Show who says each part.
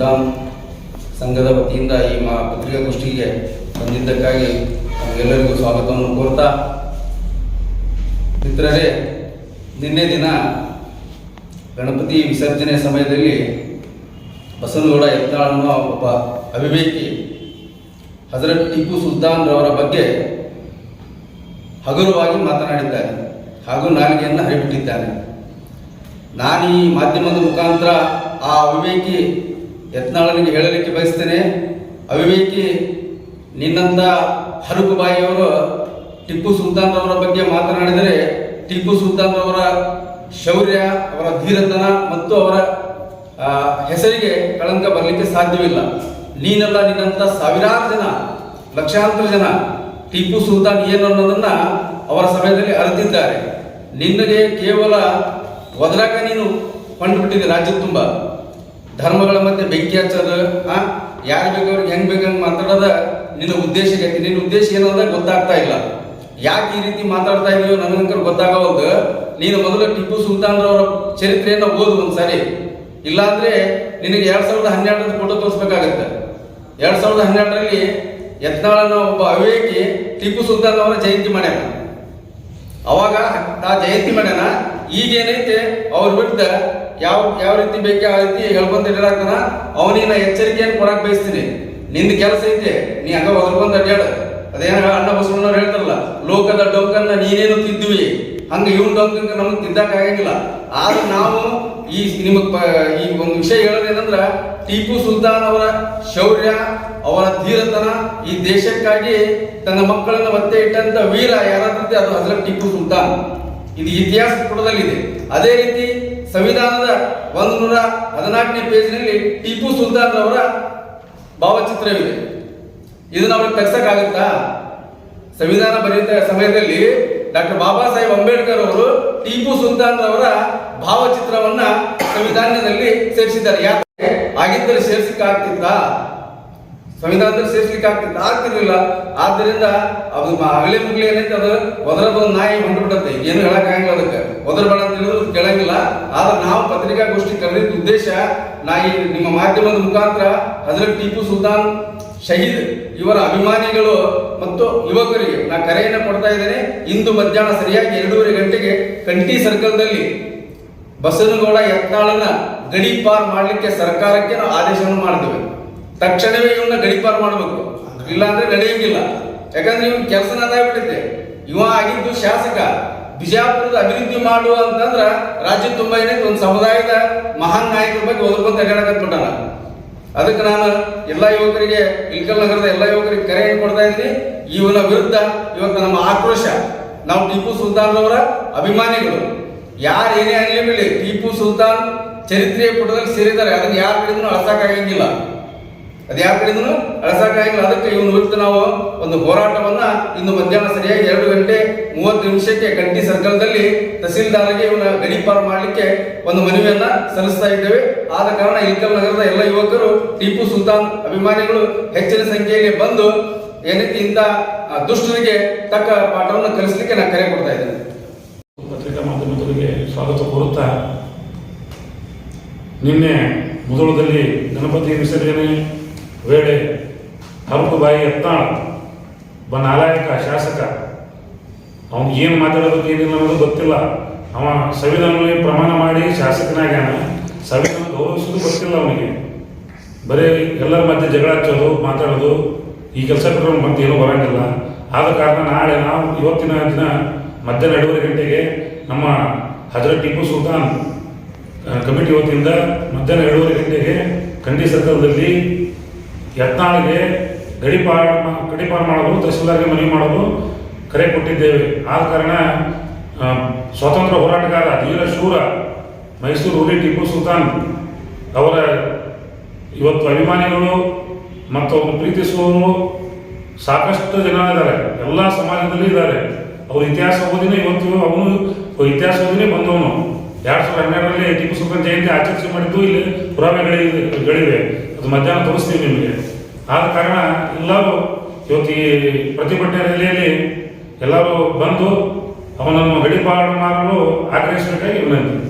Speaker 1: ಸುಲ್ತಾನ್ ಸಂಘದ ವತಿಯಿಂದ ಈ ಮಾ ಪತ್ರಿಕಾಗೋಷ್ಠಿಗೆ ಬಂದಿದ್ದಕ್ಕಾಗಿ ಎಲ್ಲರಿಗೂ ಸ್ವಾಗತವನ್ನು ಕೋರ್ತಾ, ಮಿತ್ರರೇ, ನಿನ್ನೆ ದಿನ ಗಣಪತಿ ವಿಸರ್ಜನೆ ಸಮಯದಲ್ಲಿ ಬಸನಗೌಡ ಯತ್ನಾಳ್ ಅನ್ನೋ ಒಬ್ಬ ಅವಿವೇಕಿ ಹಜರತ್ ಟಿಪ್ಪು ಸುಲ್ತಾನ್ ರವರ ಬಗ್ಗೆ ಹಗುರವಾಗಿ ಮಾತನಾಡಿದ್ದಾನೆ ಹಾಗೂ ನಾಲಿಗೆಯನ್ನು ಹರಿಬಿಟ್ಟಿದ್ದಾನೆ ನಾನು ಈ ಮಾಧ್ಯಮದ ಮುಖಾಂತರ ಆ ಅವಿವೇಕಿ ಯತ್ನಾಳನಿಗೆ ಹೇಳಲಿಕ್ಕೆ ಬಯಸ್ತೇನೆ, ಅವಿವೇಕಿ ನಿನ್ನಂತ ಹರುಕುಬಾಯಿಯವರು ಟಿಪ್ಪು ಸುಲ್ತಾನ್ ಅವರ ಬಗ್ಗೆ ಮಾತನಾಡಿದರೆ, ಟಿಪ್ಪು ಸುಲ್ತಾನ್ ಅವರ ಶೌರ್ಯ, ಅವರ ಧೀರತನ ಮತ್ತು ಅವರ ಹೆಸರಿಗೆ ಕಳಂಕ ಬರಲಿಕ್ಕೆ ಸಾಧ್ಯವಿಲ್ಲ. ನೀನಲ್ಲ ನಿನ್ನಂತ ಸಾವಿರಾರು ಜನ, ಲಕ್ಷಾಂತರ ಜನ ಟಿಪ್ಪು ಸುಲ್ತಾನ್ ಏನು ಅನ್ನೋದನ್ನ ಅವರ ಸಮಯದಲ್ಲಿ ಅರಿತಿದ್ದಾರೆ. ನಿನ್ನಗೆ ಕೇವಲ ಒದರಾಕ ನೀನು ಕಂಡುಬಿಟ್ಟಿದೆ ರಾಜ್ಯ ತುಂಬ. ಧರ್ಮಗಳ ಮಧ್ಯೆ ಬೆಂಕಿ ಹಚ್ಚೋದು, ಆ, ಯಾರು ಬೇಕವ್ರಿಗೆ ಹೆಂಗ್ ಬೇಕಂಗ್ ಮಾತಾಡೋದ ನಿನ್ನ ಉದ್ದೇಶ ನಿನ್ನ ಉದ್ದೇಶ ಏನು ಅಂತ ಗೊತ್ತಾಗ್ತಾ ಇಲ್ಲ. ಯಾಕೆ ಈ ರೀತಿ ಮಾತಾಡ್ತಾ ಇದೀಯೋ ನನಗಂಕರ್ ಗೊತ್ತಾಗವಲ್ದು. ನೀನು ಮೊದಲು ಟಿಪ್ಪು ಸುಲ್ತಾನ್ ಅವರ ಚರಿತ್ರೆಯನ್ನು ಓದು ಒಂದ್ಸಾರಿ. ಇಲ್ಲಾಂದ್ರೆ ನಿನಗೆ ಎರಡ್ ಸಾವಿರದ ಹನ್ನೆರಡರ ಫೋಟೋ ತೋರಿಸ್ಬೇಕಾಗತ್ತೆ. ಎರಡ್ ಸಾವಿರದ ಹನ್ನೆರಡರಲ್ಲಿ ಯತ್ನಾಳನ ಒಬ್ಬ ಅವಿವೇಕಿ ಟಿಪ್ಪು ಸುಲ್ತಾನ್ ಅವರ ಜಯಂತಿ ಮಾಡ್ಯಾನ. ಅವಾಗ ಆ ಜಯಂತಿ ಮಾಡ್ಯಾನ. ಈಗೇನೈತೆ? ಅವ್ರ ವಿರುದ್ಧ ಯಾವ ಯಾವ ರೀತಿ ಬೇಕೆ ಆ ರೀತಿ ಹೇಳ್ಕೊಂತ ಇಡಲಾಗ್ತಾನ ಅವನಿಗೆ ನಾ ಎಚ್ಚರಿಕೆಯನ್ನು ಕೊಡಕ್ಕೆ ಬಯಸ್ತೀನಿ. ನಿಂದ ಕೆಲಸ ಐತೆ, ನೀ ಹಂಗ ಹೊರಬಂದ ಅಡ್ಡಾಡ ಅದೇನ ಅಣ್ಣ ಬಸವಣ್ಣವ್ರು ಹೇಳ್ತಾರಲ್ಲ, ಲೋಕದ ಡೊಂಕನ್ನ ನೀನೇನು ತಿದ್ದುವಿ? ಹಂಗ ಇವನ್ ಡೊಂಕಂಗ ನಮ್ಗೆ ತಿದ್ದಕ್ ಆಗಂಗಿಲ್ಲ. ಆದ್ರೆ ನಾವು ಈ ನಿಮಗ್ ಈ ಒಂದು ವಿಷಯ ಹೇಳೋದೇನಂದ್ರ ಟಿಪ್ಪು ಸುಲ್ತಾನ್ ಅವರ ಶೌರ್ಯ, ಅವರ ಧೀರತನ ಈ ದೇಶಕ್ಕಾಗಿ ತನ್ನ ಮಕ್ಕಳನ್ನ ಒತ್ತೆ ಇಟ್ಟಂತ ವೀರ ಯಾರಾದ್ರೆ ಅದು ಹಜರತ್ ಟಿಪ್ಪು ಸುಲ್ತಾನ್. ಇದು ಇತಿಹಾಸ ಪುಟದಲ್ಲಿದೆ. ಅದೇ ರೀತಿ ಸಂವಿಧಾನದ ಒಂದು ನೂರ ಹದಿನಾಲ್ಕನೇ ಪೇಜ್ನಲ್ಲಿ ಟಿಪ್ಪು ಸುಲ್ತಾನ್ ಅವರ ಭಾವಚಿತ್ರವಿದೆ. ಇದನ್ನ ಅವ್ರಿಗೆ ತೆಗ್ಸಕ್ಕಾಗತ್ತಾ? ಸಂವಿಧಾನ ಬರೆಯುತ್ತ ಸಮಯದಲ್ಲಿ ಡಾಕ್ಟರ್ ಬಾಬಾ ಸಾಹೇಬ್ ಅಂಬೇಡ್ಕರ್ ಅವರು ಟಿಪ್ಪು ಸುಲ್ತಾನ್ ಅವರ ಭಾವಚಿತ್ರವನ್ನ ಸಂವಿಧಾನದಲ್ಲಿ ಸೇರಿಸಿದ್ದಾರೆ. ಯಾಕೆ? ಆಗಿದ್ದರೆ ಸೇರಿಸಲಿಕ್ಕೆ ಆಗ್ತಿತ್ತಾ ಸಂವಿಧಾನದಲ್ಲಿ ಸೇರಿಸಲಿಕ್ಕೆ ಆಗ್ತಿತ್ತು ಆಗ್ತಿರ್ಲಿಲ್ಲ. ಆದ್ದರಿಂದ ಅದು ಹಗಲಿ ಮುಗ್ಲಿ ಏನೈತೆ, ಅದು ಒದರ ಬಂದು ನಾಯಿ ಹೊಂಟ್ಬಿಡುತ್ತೆ ಏನು ಹೇಳಕ್ ಆಗಂಗಿಲ್ಲ ಅದಕ್ಕೆ. ಒದರ ಅಂತ ಹೇಳಿದ್ರು ಕೇಳಂಗಿಲ್ಲ. ಆದ್ರೆ ನಾವು ಪತ್ರಿಕಾಗೋಷ್ಠಿ ಕರೆದಿದ್ದ ಉದ್ದೇಶ, ನಾ ಈ ನಿಮ್ಮ ಮಾಧ್ಯಮದ ಮುಖಾಂತರ ಹಜರತ್ ಟಿಪ್ಪು ಸುಲ್ತಾನ್ ಶಹೀದ್ ಇವರ ಅಭಿಮಾನಿಗಳು ಮತ್ತು ಯುವಕರಿಗೆ ನಾ ಕರೆಯನ್ನು ಕೊಡ್ತಾ ಇದ್ದೇನೆ. ಇಂದು ಮಧ್ಯಾಹ್ನ ಸರಿಯಾಗಿ ಎರಡೂವರೆ ಗಂಟೆಗೆ ಕಂಠಿ ಸರ್ಕಲ್ದಲ್ಲಿ ಬಸವನಗೌಡ ಯತ್ನಾಳನ್ನ ಗಡೀಪಾರ್ ಮಾಡಲಿಕ್ಕೆ ಸರ್ಕಾರಕ್ಕೆ ನಾವು ಆದೇಶವನ್ನು ಮಾಡ್ತೇವೆ ತಕ್ಷಣವೇ ಇವನ್ನ ಗಡಿಪಾರು ಮಾಡಬೇಕು. ಇಲ್ಲಾಂದ್ರೆ ನಡೆಯಂಗಿಲ್ಲ ಯಾಕಂದ್ರೆ ಇವನ್ ಕೆಲಸನ ಅದಾಗ್ಬಿಟ್ಟಿದೆ. ಇವ ಆಗಿದ್ದು ಶಾಸಕ. ಬಿಜಾಪುರದ ಅಭಿವೃದ್ಧಿ ಮಾಡುವ ಅಂತಂದ್ರ ರಾಜ್ಯ ತುಂಬಾ ಏನೈತೆ, ಒಂದು ಸಮುದಾಯದ ಮಹಾನ್ ನಾಯಕರ ಬಗ್ಗೆ ಓದ್ಕೊಂತ ಅಡ್ಡಾಡಕತ್ಬಿಟ್ಟಾನ ಅದಕ್ಕೆ ನಾನು ಎಲ್ಲ ಯುವಕರಿಗೆ ಇಲ್ಕಲ್ ನಗರದ ಎಲ್ಲ ಯುವಕರಿಗೆ ಕರೆ ಕೊಡ್ತಾ ಇದ್ದೀನಿ. ಇವನ ವಿರುದ್ಧ ಇವತ್ತು ನಮ್ಮ ಆಕ್ರೋಶ. ನಾವು ಟಿಪ್ಪು ಸುಲ್ತಾನ್ ಅವರ ಅಭಿಮಾನಿಗಳು. ಯಾರು ಏನೇ ಆಗಲಿ ಬಿಡಿ ಟಿಪ್ಪು ಸುಲ್ತಾನ್ ಚರಿತ್ರೆಯ ಪುಟದಲ್ಲಿ ಸೇರಿದ್ದಾರೆ ಅದನ್ನ ಯಾರು ಕಡೆಯಿಂದ ಅಳಸಕ್ಕಾಗಂಗಿಲ್ಲ ಅದು ಯಾರ ಅದಕ್ಕೆ ಇವನು ವಿರುದ್ಧ ನಾವು ಒಂದು ಹೋರಾಟವನ್ನ ಇಂದು ಮಧ್ಯಾಹ್ನ ಸರಿಯಾಗಿ ಎರಡು ಗಂಟೆ ಮೂವತ್ತು ನಿಮಿಷಕ್ಕೆ ಗಂಟಿ ಸರ್ಕಲ್ದಲ್ಲಿ ತಹಸೀಲ್ದಾರ್ಗೆ ಇವನ ಗಡೀಪಾರು ಮಾಡಲಿಕ್ಕೆ ಒಂದು ಮನವಿಯನ್ನ ಸಲ್ಲಿಸ್ತಾ ಇದ್ದೇವೆ. ಆದ ಕಾರಣ ಇಲ್ಕಲ್ ನಗರದ ಎಲ್ಲ ಯುವಕರು ಟಿಪ್ಪು ಸುಲ್ತಾನ್ ಅಭಿಮಾನಿಗಳು ಹೆಚ್ಚಿನ ಸಂಖ್ಯೆಯಲ್ಲಿ ಬಂದು ಏನೈತಿ ಇಂಥ ಆ, ದುಷ್ಟರಿಗೆ ತಕ್ಕ ಪಾಠವನ್ನು ಕಲಿಸಲಿಕ್ಕೆ ನಾನು ಕರೆ ಕೊಡ್ತಾ ಇದ್ದೇನೆ.
Speaker 2: ಪತ್ರಿಕಾ ಮಾಧ್ಯಮದವರಿಗೆ ಸ್ವಾಗತ ಕೋರುತ್ತಾ ನಿನ್ನೆ ಮೊದಲದಲ್ಲಿ ಗಣಪತಿ ವಿಸರ್ಜನೆ ವೇಳೆ ಹರಕುಬಾಯಿ ಎತ್ತಾಳ ಒಬ್ಬ ನಾಲಾಯಕ ಶಾಸಕ. ಅವ್ನಿಗೆ ಏನು ಮಾತಾಡೋದಕ್ಕೆ ಏನಿಲ್ಲ ಅನ್ನೋದು ಗೊತ್ತಿಲ್ಲ. ಅವ ಸಂವಿಧಾನ ಪ್ರಮಾಣ ಮಾಡಿ ಶಾಸಕನಾಗ್ಯಾನ. ಸಂವಿಧಾನ ಗೌರವಿಸೋದು ಗೊತ್ತಿಲ್ಲ ಅವನಿಗೆ. ಬರೀ ಎಲ್ಲರ ಮಧ್ಯೆ ಜಗಳ ಹಚ್ಚೋದು, ಮಾತಾಡೋದು, ಈ ಕೆಲಸ ಬಿಟ್ಟರೆ ಮತ್ತೆ ಏನೂ ಬರಂಗಿಲ್ಲ. ಆದ ಕಾರಣ ನಾಳೆ ನಾವು ಇವತ್ತಿನ ದಿನ ಮಧ್ಯಾಹ್ನ ಎರಡೂವರೆ ಗಂಟೆಗೆ ನಮ್ಮ ಹಜರತ್ ಟಿಪ್ಪು ಸುಲ್ತಾನ್ ಕಮಿಟಿ ವತಿಯಿಂದ ಮಧ್ಯಾಹ್ನ ಎರಡೂವರೆ ಗಂಟೆಗೆ ಖಂಡಿ ಸರ್ಕಲ್ದಲ್ಲಿ ಯತ್ನಾಳಿಗೆ ಗಡಿಪಾರ ಗಡಿಪಾರ ಮಾಡೋದು, ತಹಸೀಲ್ದಾರ್ಗೆ ಮನವಿ ಮಾಡೋದು ಕರೆ ಕೊಟ್ಟಿದ್ದೇವೆ. ಆದ ಕಾರಣ ಸ್ವಾತಂತ್ರ್ಯ ಹೋರಾಟಗಾರ ಧೀರ ಶೂರ ಮೈಸೂರು ಹುಲಿ ಟಿಪ್ಪು ಸುಲ್ತಾನ್ ಅವರ ಇವತ್ತು ಅಭಿಮಾನಿಗಳು ಮತ್ತು ಅವ್ರನ್ನ ಪ್ರೀತಿಸುವವರು ಸಾಕಷ್ಟು ಜನ ಇದ್ದಾರೆ. ಎಲ್ಲ ಸಮಾಜದಲ್ಲಿ ಇದ್ದಾರೆ. ಅವ್ರ ಇತಿಹಾಸ ಓದಿನೇ ಇವತ್ತು ಅವನು, ಇತಿಹಾಸ ಓದಿನೇ ಬಂದವನು. ಎರಡು ಸಾವಿರದ ಹನ್ನೆರಡರಲ್ಲಿ ಟಿಪ್ಪು ಸುಲ್ತಾನ್ ಜಯಂತಿ ಆಚರಿಸಿ ಮಾಡಿದ್ದು ಇಲ್ಲಿ ಪುರಾವೆಗಳಿವೆ. ಅದು ಮಧ್ಯಾಹ್ನ ತೋರಿಸ್ತೀವಿ ನಿಮಗೆ. ಆದ ಕಾರಣ ಎಲ್ಲರೂ ಇವತ್ತು ಈ ಪ್ರತಿಭಟನೆ ರ್ಯಾಲಿಯಲ್ಲಿ ಎಲ್ಲರೂ ಬಂದು ಅವನನ್ನು ಗಡಿಪಾಡು ಮಾಡಲು ಆಗ್ರಹಿಸಬೇಕಾಗಿ ವಿನಂತಿ.